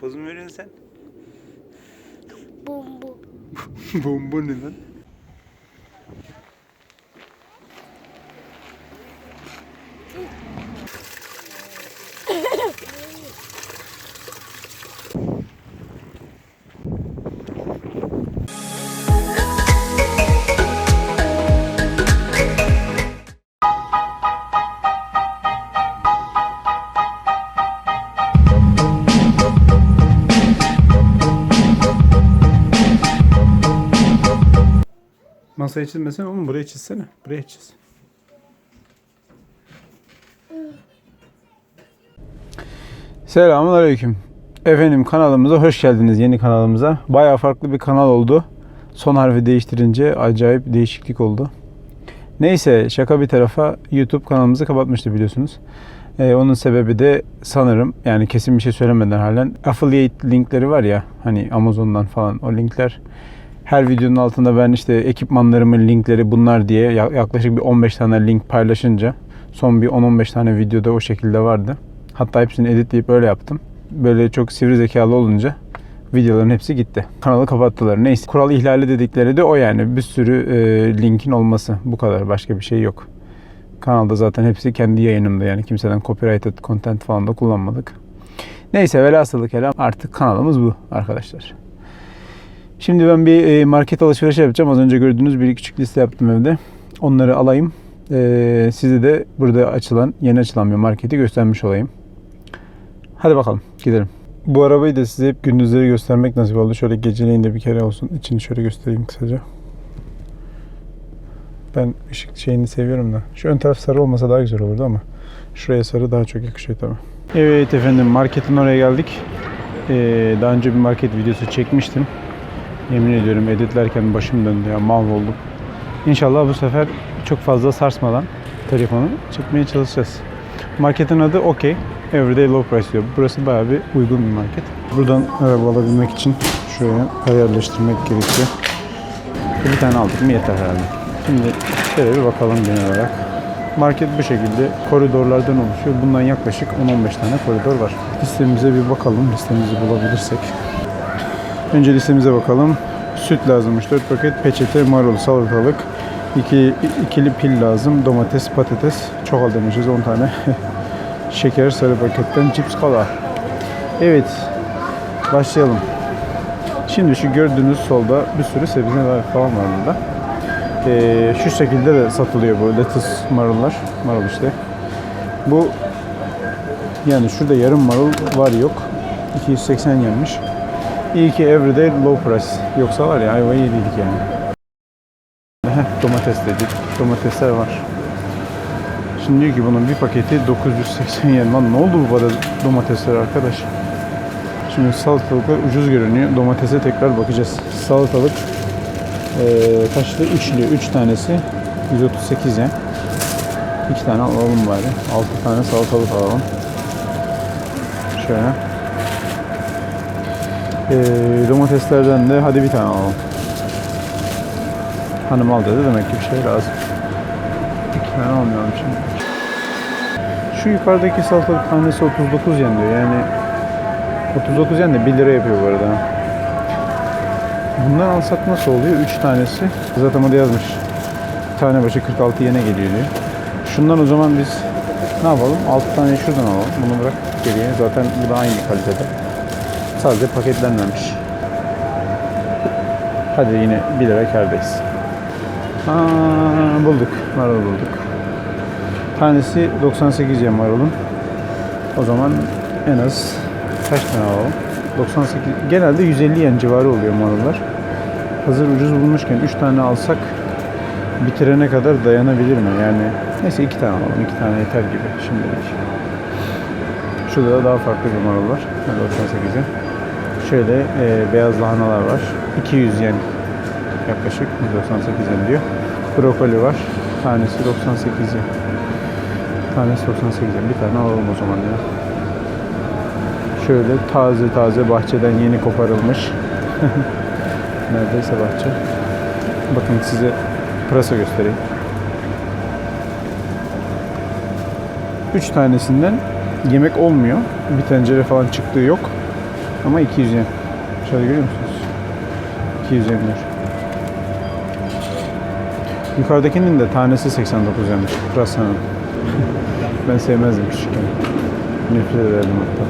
Poz mu veriyorsun sen? Bumbu. Bomba ne lan? Masaya çizmesene oğlum buraya çizsene. Buraya çiz. Selamun. Efendim kanalımıza hoş geldiniz yeni kanalımıza. Baya farklı bir kanal oldu. Son harfi değiştirince acayip değişiklik oldu. Neyse şaka bir tarafa YouTube kanalımızı kapatmıştı biliyorsunuz. Ee, onun sebebi de sanırım yani kesin bir şey söylemeden halen affiliate linkleri var ya hani Amazon'dan falan o linkler her videonun altında ben işte ekipmanlarımın linkleri bunlar diye ya- yaklaşık bir 15 tane link paylaşınca son bir 10-15 tane videoda o şekilde vardı. Hatta hepsini editleyip öyle yaptım. Böyle çok sivri zekalı olunca videoların hepsi gitti. Kanalı kapattılar. Neyse. Kural ihlali dedikleri de o yani. Bir sürü e, linkin olması. Bu kadar. Başka bir şey yok. Kanalda zaten hepsi kendi yayınımda yani. Kimseden copyrighted content falan da kullanmadık. Neyse velhasılı kelam artık kanalımız bu arkadaşlar. Şimdi ben bir e, market alışverişi yapacağım. Az önce gördüğünüz bir küçük liste yaptım evde. Onları alayım. E, size de burada açılan, yeni açılan bir marketi göstermiş olayım. Hadi bakalım gidelim. Bu arabayı da size hep gündüzleri göstermek nasip oldu. Şöyle geceleyin de bir kere olsun. İçini şöyle göstereyim kısaca. Ben ışık şeyini seviyorum da. Şu ön taraf sarı olmasa daha güzel olurdu ama şuraya sarı daha çok yakışıyor tabii. Evet efendim marketin oraya geldik. Ee, daha önce bir market videosu çekmiştim. Yemin ediyorum editlerken başım döndü ya mahvoldum. İnşallah bu sefer çok fazla sarsmadan telefonu çekmeye çalışacağız. Marketin adı OK. Everyday Low Price diyor. Burası bayağı bir uygun bir market. Buradan araba alabilmek için şuraya para gerekiyor. Bir tane aldık mı yeter herhalde. Şimdi şöyle bir bakalım genel olarak. Market bu şekilde koridorlardan oluşuyor. Bundan yaklaşık 10-15 tane koridor var. Listemize bir bakalım. Listemizi bulabilirsek. Önce listemize bakalım. Süt lazımmış 4 paket, peçete, marul, salatalık, iki, ikili pil lazım, domates, patates. Çok al demişiz 10 tane. Şeker sarı paketten, cips kola. Evet, başlayalım. Şimdi şu gördüğünüz solda bir sürü sebzeler falan var burada. Ee, şu şekilde de satılıyor bu lettuce marullar. Marul işte. Bu yani şurada yarım marul var yok. 280 yenmiş. İyi ki everyday low price. Yoksa var ya ayvayı yedik yani. Heh, domates dedik. Domatesler var. Şimdi diyor ki bunun bir paketi 980 yen. Lan ne oldu bu kadar domatesler arkadaş? Şimdi salatalıklar ucuz görünüyor. Domatese tekrar bakacağız. Salatalık ee, kaçtı? Üçlü. Üç tanesi 138 yen. İki tane alalım bari. Altı tane salatalık alalım. Şöyle. Ee, domateslerden de hadi bir tane alalım. Hanım al dedi demek ki bir şey lazım. İki tane almayalım şimdi. Şu yukarıdaki salatalık tanesi 39 yen diyor. Yani 39 yen de 1 lira yapıyor bu arada. Bundan alsak nasıl oluyor? 3 tanesi. Zaten orada yazmış. Tane başı 46 yene geliyor diyor. Şundan o zaman biz ne yapalım? 6 tane şuradan alalım. Bunu bırak geriye. Zaten bu da aynı kalitede. Sadece paketlenmemiş. Hadi yine 1 lira kârdayız. Aa, bulduk. Marul bulduk. Tanesi 98 yen marulun. O zaman en az kaç tane alalım? 98. Genelde 150 yen civarı oluyor marullar. Hazır ucuz bulmuşken 3 tane alsak bitirene kadar dayanabilir mi? Yani neyse 2 tane alalım. 2 tane yeter gibi şimdilik. Şurada da daha farklı bir marul var. Yani 98'e. Şöyle e, beyaz lahanalar var. 200 yen yaklaşık 198 yen diyor. Brokoli var. Tanesi 98 yen. Tanesi 98 yen. Bir tane alalım o zaman ya. Şöyle taze taze bahçeden yeni koparılmış. Neredeyse bahçe. Bakın size pırasa göstereyim. 3 tanesinden yemek olmuyor. Bir tencere falan çıktığı yok. Ama 200 yen. Şöyle görüyor musunuz? 200 yen diyor. Yukarıdakinin de tanesi 89 yenmiş. Pırasanın. ben sevmezdim küçükken. Nefret ederdim hatta.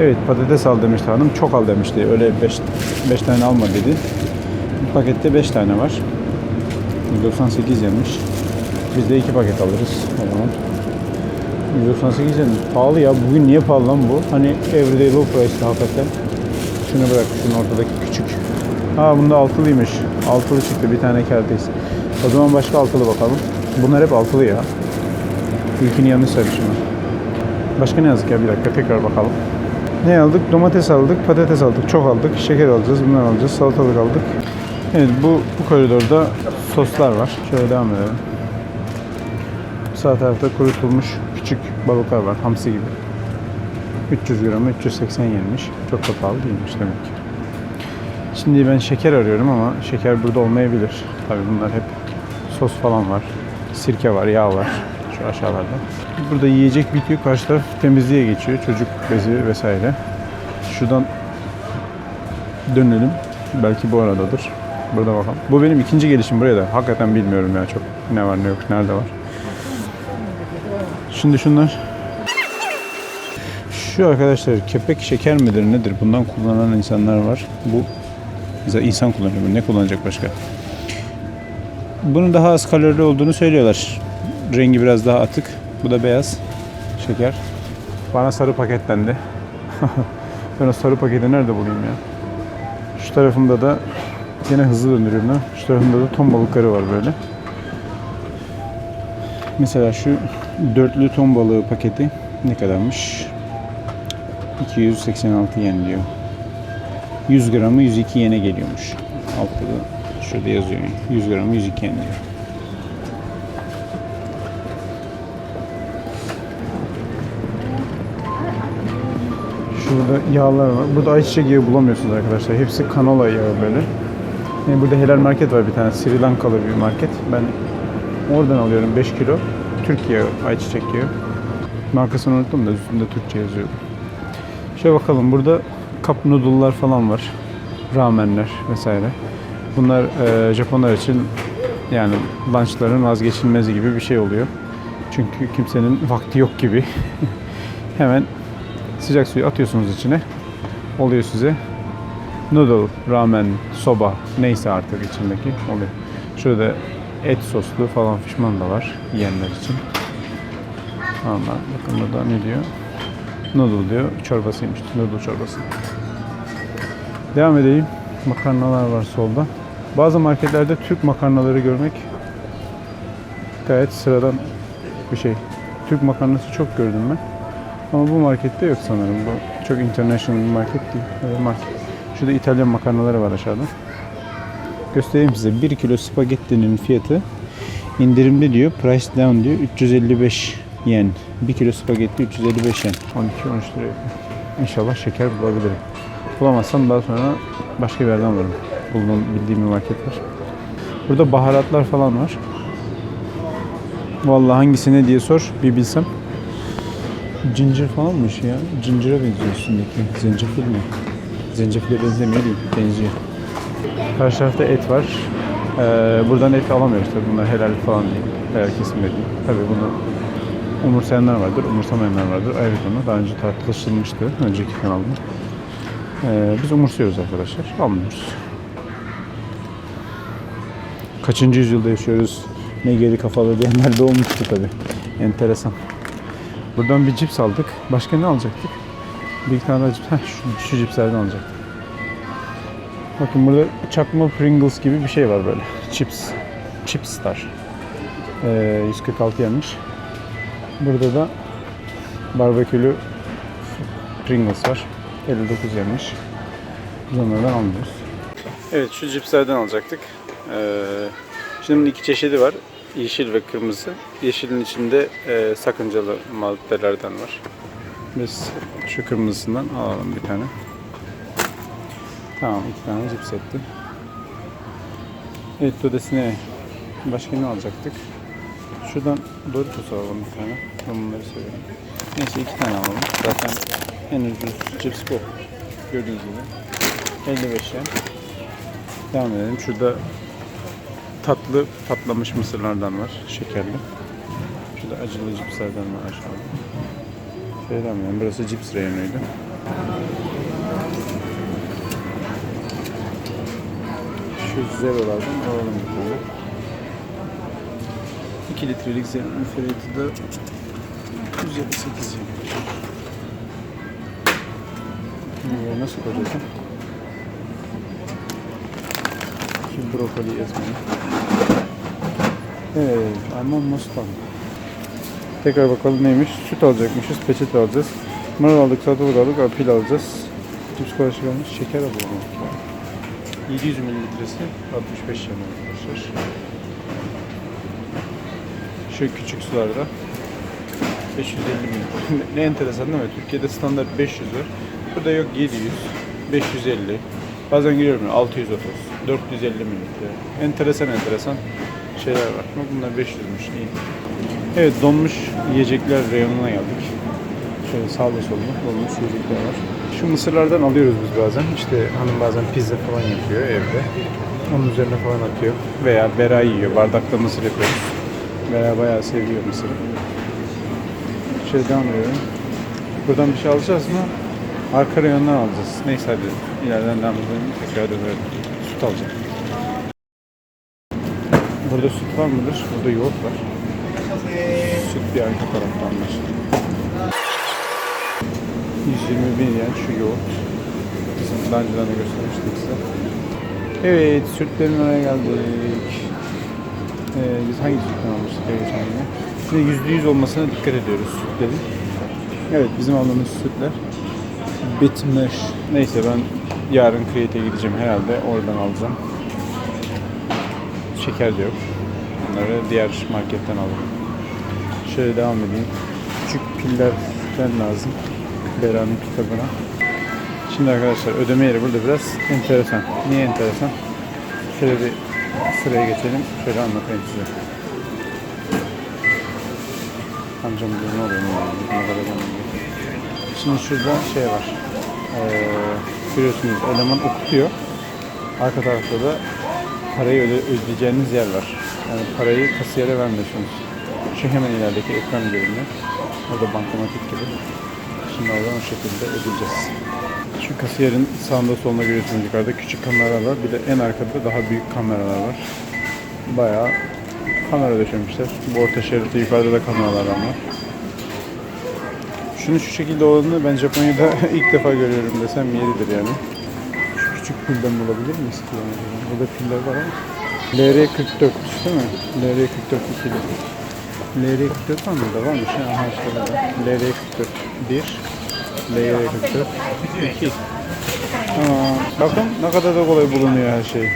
Evet patates al demişti hanım. Çok al demişti. Öyle 5 5 tane alma dedi. Bu pakette 5 tane var. 198 yemiş. Biz de 2 paket alırız o zaman. 198 yen pahalı ya. Bugün niye pahalı lan bu? Hani everyday low price'ta hakikaten. Şunu bırak. Şunun ortadaki küçük. Ha bunda altılıymış. Altılı çıktı. Bir tane kağıdayız. O zaman başka altılı bakalım. Bunlar hep altılı ya. İlkini yanlış saymışım ben. Başka ne yazık ya? Bir dakika tekrar bakalım. Ne aldık? Domates aldık, patates aldık, çok aldık, şeker alacağız, bunlar alacağız, salatalık aldık. Evet bu, bu koridorda soslar var. Şöyle devam edelim. Sağ tarafta kurutulmuş küçük balıklar var, hamsi gibi. 300 gramı 380 yenmiş. Çok da pahalı değilmiş demek ki. Şimdi ben şeker arıyorum ama şeker burada olmayabilir. Tabii bunlar hep sos falan var. Sirke var, yağ var şu aşağılarda. Burada yiyecek bitiyor. Karşı taraf temizliğe geçiyor. Çocuk bezi vesaire. Şuradan dönelim. Belki bu aradadır. Burada bakalım. Bu benim ikinci gelişim buraya da. Hakikaten bilmiyorum ya çok ne var ne yok, nerede var. Şimdi şunlar. Şu arkadaşlar kepek şeker midir nedir? Bundan kullanan insanlar var. Bu mesela insan kullanıyor. Ne kullanacak başka? Bunun daha az kalorili olduğunu söylüyorlar. Rengi biraz daha atık. Bu da beyaz şeker. Bana sarı paketlendi. ben o sarı paketi nerede bulayım ya? Şu tarafında da yine hızlı döndürüyorum da. Şu tarafında da ton balıkları var böyle. Mesela şu dörtlü ton balığı paketi ne kadarmış? 286 yen diyor. 100 gramı 102 yene geliyormuş. Altta da şurada yazıyor. 100 gramı 102 yen diyor. Şurada yağlar var. Burada ayçiçek yağı bulamıyorsunuz arkadaşlar. Hepsi kanola yağı böyle. Yani burada helal market var bir tane. Sri Lankalı bir market. Ben oradan alıyorum 5 kilo. Türk yağı, ayçiçek yağı. Markasını unuttum da üstünde Türkçe yazıyordu. Şöyle bakalım burada cup noodle'lar falan var. Ramenler vesaire. Bunlar e, Japonlar için yani lunchların vazgeçilmezi gibi bir şey oluyor. Çünkü kimsenin vakti yok gibi. Hemen sıcak suyu atıyorsunuz içine. Oluyor size. Noodle, ramen, soba neyse artık içindeki oluyor. Şurada et soslu falan fişman da var yiyenler için. Allah bakın burada ne diyor? Noodle diyor. Çorbasıymış. Noodle çorbası. Devam edeyim. Makarnalar var solda. Bazı marketlerde Türk makarnaları görmek gayet sıradan bir şey. Türk makarnası çok gördüm ben. Ama bu markette yok sanırım. Bu çok international bir market değil. Market. Şurada İtalyan makarnaları var aşağıda. Göstereyim size. 1 kilo spagettinin fiyatı indirimli diyor. Price down diyor. 355 yen. 1 kilo spagetti 355 yen. 12-13 lira. İnşallah şeker bulabilirim. Bulamazsam daha sonra başka bir yerden alırım. Bulduğum bildiğim bir market var. Burada baharatlar falan var. Vallahi hangisi ne diye sor bir bilsem. Cincir falanmış ya. Cincire benziyor üstündeki. Zencefil mi? Zencefile benzemiyor değil. Benziyor. Karşı tarafta et var. Ee, buradan et alamıyoruz tabii. Bunlar helal falan değil. Helal kesim değil. Tabii bunu umursayanlar vardır, umursamayanlar vardır. Ayrı konu. Daha önce tartışılmıştı önceki kanalda. Ee, biz umursuyoruz arkadaşlar. Almıyoruz. Kaçıncı yüzyılda yaşıyoruz? Ne geri kafalı diyenler de olmuştu tabii. Enteresan. Buradan bir cips aldık. Başka ne alacaktık? Bir tane daha cips. Heh, şu, şu cipslerden alacaktık. Bakın burada çakma Pringles gibi bir şey var böyle. Chips. Chipstar. Ee, 146 yenmiş. Burada da barbekülü Pringles var. 59 yenmiş. Biz onlardan almıyoruz. Evet şu cipslerden alacaktık. Ee, şimdi bunun iki çeşidi var. Yeşil ve kırmızı. Yeşilin içinde e, sakıncalı maddelerden var. Biz şu kırmızısından alalım bir tane. Tamam iki tane cips etti. Evet dodesine başka ne alacaktık? Şuradan Doritos alalım bir tane. Ben bunları seviyorum. Neyse iki tane alalım. Zaten en ucuz cips bu. Gördüğünüz gibi. 55 yen. Devam edelim. Şurada tatlı patlamış mısırlardan var. Şekerli. Şurada acılı cipslerden var aşağıda. Devam edelim. Burası cips reyonuydu. Şu zerolardan alalım bir tane. 2 litrelik zeronun fiyatı da 178 yen. Bunu nasıl koyacaksın? Şu brokoli ezmeni. Evet, Alman Mustang. Tekrar bakalım neymiş. Süt alacakmışız, peçete alacağız. Marul aldık, salatalık aldık, apil alacağız. Cips karışık almış, şeker alalım. 700 mililitresi 65 yen arkadaşlar. Şu küçük sularda 550 mililitre. ne enteresan değil mi? Türkiye'de standart 500 var. Burada yok 700, 550. Bazen giriyorum 630, 450 mililitre. Enteresan enteresan şeyler var. Ama bunlar 500'müş iyi. Evet donmuş yiyecekler reyonuna geldik. Şöyle sağda solda donmuş yiyecekler var. Şu mısırlardan alıyoruz biz bazen. İşte hanım bazen pizza falan yapıyor evde. Onun üzerine falan atıyor. Veya bera yiyor. Bardakta mısır yapıyoruz. Bera bayağı seviyor mısırı. Şöyle devam ediyorum. Buradan bir şey alacağız mı? Arka reyondan alacağız. Neyse hadi ileriden devam edelim. Tekrar dönelim. Süt alacağım. Burada süt var mıdır? Burada yoğurt var. Süt bir arka taraftan var. 120 bin yen şu yoğurt. Bizim daha önceden de göstermiştik size. Evet, sütlerin oraya geldik. Ee, biz hangi sütten almıştık ya geçen gün? Şimdi yüzde yüz olmasına dikkat ediyoruz sütlerin. Evet, bizim aldığımız sütler bitmiş. Neyse ben yarın Create'e gideceğim herhalde. Oradan alacağım. Şeker de yok. Bunları diğer marketten alırım. Şöyle devam edeyim. Küçük pillerden lazım. Bera'nın kitabına. Şimdi arkadaşlar ödeme yeri burada biraz enteresan. Niye enteresan? Şöyle bir sıraya geçelim. Şöyle anlatayım size. Amcam diyor ne oluyor. Şimdi şurada şey var. Ee, görüyorsunuz eleman okutuyor. Arka tarafta da parayı öde, ödeyeceğiniz yer var. Yani parayı kasiyere vermiyorsunuz. Şu hemen ilerideki ekran görünüyor. Orada bankamatik gibi. Oradan o şekilde ödeyeceğiz. Şu kasiyerin sağında solunda görüyorsunuz yukarıda küçük kameralar var. Bir de en arkada daha büyük kameralar var. Bayağı kamera döşemişler. Bu orta şeritte yukarıda da kameralar var. Şunu şu şekilde olanı ben Japonya'da ilk defa görüyorum desem yeridir yani. Şu küçük pilden bulabilir miyiz ki yani? Burada piller var ama. LR44 değil mi? LR44 ikili. LR44 var mı? Da varmış. Ha, Aha işte burada. LR44 1. LR44 2. Tamam. Bakın ne kadar da kolay bulunuyor her şey.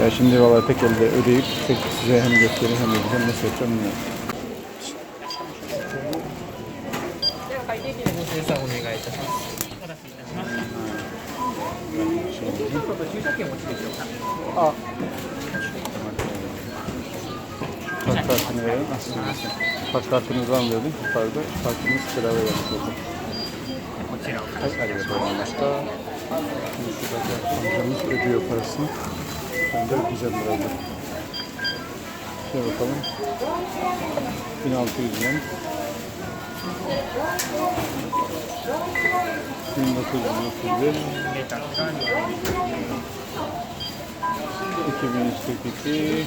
ya şimdi valla tek elde ödeyip tek size hem göstereyim hem ödeyeceğim nasıl yapacağım bilmiyorum. pasaportumuzu almıyorduk. Yukarıda pasaportumuz kiraya yapıyordu. Kaç ayda dolanmışta? Şuradaki amcamız ödüyor parasını. Ben de ödeyeceğim herhalde. Şöyle bakalım. 1600 yen. 1931 2342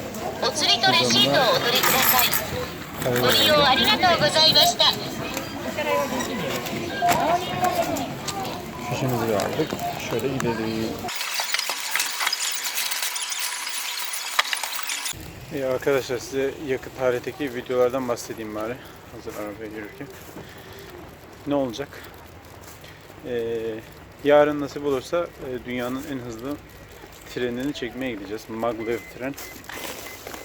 お釣りとレシートをお取りください Hayır, ご利用ありがとうございました Şişimizi de aldık. Şöyle gidelim. İyi arkadaşlar size yakın tarihteki videolardan bahsedeyim bari. Hazır arabaya yürürken. Ne olacak? Ee, yarın nasip olursa e, dünyanın en hızlı trenini çekmeye gideceğiz. Maglev tren.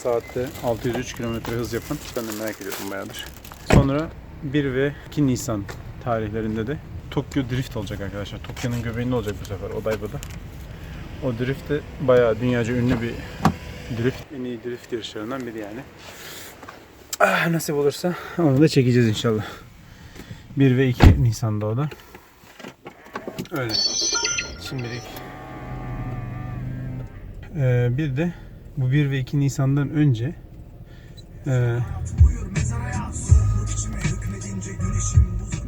Saatte 603 km hız yapan. Ben de merak ediyorum bayağıdır. Sonra 1 ve 2 Nisan tarihlerinde de Tokyo Drift olacak arkadaşlar. Tokyo'nun göbeğinde olacak bu sefer Odaiba'da. O drift de bayağı dünyaca ünlü bir drift. En iyi drift yarışlarından biri yani. Ah, nasip olursa onu da çekeceğiz inşallah. 1 ve 2 Nisan'da o da. Öyle. Şimdilik. Ee, bir de bu 1 ve 2 Nisan'dan önce ee,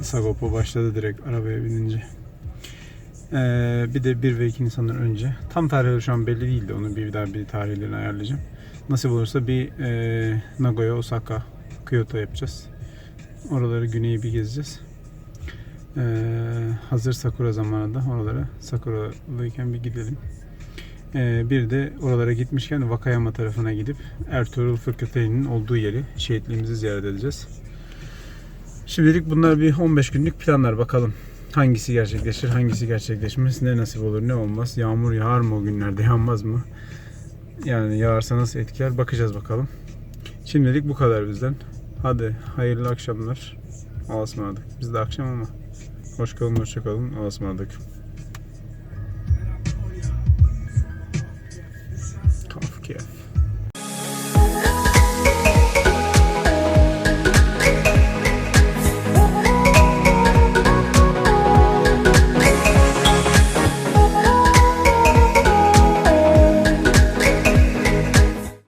Sagopa başladı direkt arabaya binince. Ee, bir de 1 ve 2 Nisan'dan önce. Tam tarihleri şu an belli değildi. Onu bir daha bir tarihlerini ayarlayacağım. Nasip olursa bir e, Nagoya, Osaka, Kyoto yapacağız. Oraları güneyi bir gezeceğiz. Ee, hazır Sakura zamanı da oralara Sakura'lıyken bir gidelim. Ee, bir de oralara gitmişken Wakayama tarafına gidip Ertuğrul Fırkateyn'in olduğu yeri şehitliğimizi ziyaret edeceğiz. Şimdilik bunlar bir 15 günlük planlar bakalım. Hangisi gerçekleşir, hangisi gerçekleşmez, ne nasip olur, ne olmaz. Yağmur yağar mı o günlerde, yağmaz mı? Yani yağarsa nasıl etkiler bakacağız bakalım. Şimdilik bu kadar bizden. Hadi hayırlı akşamlar. Allah'a ısmarladık. Biz de akşam ama. Hoş kalın, hoşça kalın. Allah'a ısmarladık.